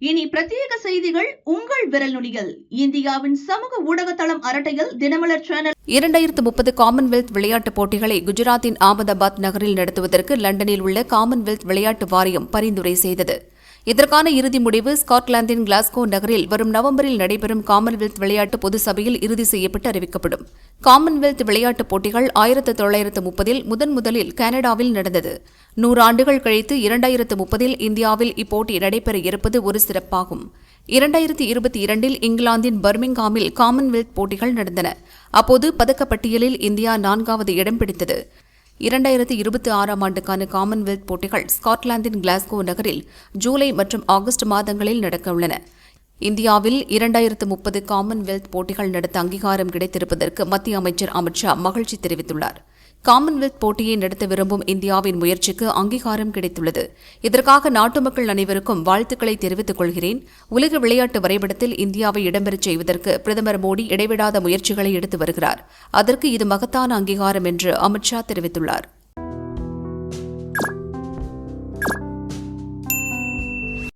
இனி பிரத்யேக செய்திகள் உங்கள் விரல் நுனிகள் இந்தியாவின் சமூக ஊடக தளம் அரட்டையில் தினமலர் சேனல். இரண்டாயிரத்து முப்பது காமன்வெல்த் விளையாட்டுப் போட்டிகளை குஜராத்தின் அகமதாபாத் நகரில் நடத்துவதற்கு லண்டனில் உள்ள காமன்வெல்த் விளையாட்டு வாரியம் பரிந்துரை செய்தது. இதற்கான இறுதி முடிவு ஸ்காட்லாந்தின் கிளாஸ்கோ நகரில் வரும் நவம்பரில் நடைபெறும் காமன்வெல்த் விளையாட்டு பொது சபையில் இறுதி செய்யப்பட்டு அறிவிக்கப்படும். காமன்வெல்த் விளையாட்டுப் போட்டிகள் ஆயிரத்து தொள்ளாயிரத்து முப்பதில் முதன் முதலில் கனடாவில் நடந்தது. நூறு ஆண்டுகள் கழித்து இரண்டாயிரத்து முப்பதில் இந்தியாவில் இப்போட்டி நடைபெற இருப்பது ஒரு சிறப்பாகும். இரண்டாயிரத்தி இருபத்தி இரண்டில் இங்கிலாந்தின் பர்மிங்ஹாமில் காமன்வெல்த் போட்டிகள் நடந்தன. அப்போது பதக்கப்பட்டியலில் இந்தியா நான்காவது இடம் பிடித்தது. இரண்டாயிரத்தி இருபத்தி ஆறாம் ஆண்டுக்கான காமன்வெல்த் போட்டிகள் ஸ்காட்லாந்தின் கிளாஸ்கோ நகரில் ஜூலை மற்றும் ஆகஸ்ட் மாதங்களில் நடக்கவுள்ளன இந்தியாவில் இரண்டாயிரத்து முப்பது காமன்வெல்த் போட்டிகள் நடத்த அங்கீகாரம் கிடைத்திருப்பதற்கு மத்திய அமைச்சர் அமித்ஷா மகிழ்ச்சி தெரிவித்துள்ளார். காமன்வெல்த் போட்டியை நடத்த விரும்பும் இந்தியாவின் முயற்சிக்கு அங்கீகாரம் கிடைத்துள்ளது. இதற்காக நாட்டு மக்கள் அனைவருக்கும் வாழ்த்துக்களை தெரிவித்துக் கொள்கிறேன். உலக விளையாட்டு வரைபடத்தில் இந்தியாவை இடம்பெறச் செய்வதற்கு பிரதமர் மோடி இடைவிடாத முயற்சிகளை எடுத்து வருகிறார். அதற்கு இது மகத்தான அங்கீகாரம் என்று அமித்ஷா தெரிவித்துள்ளார்.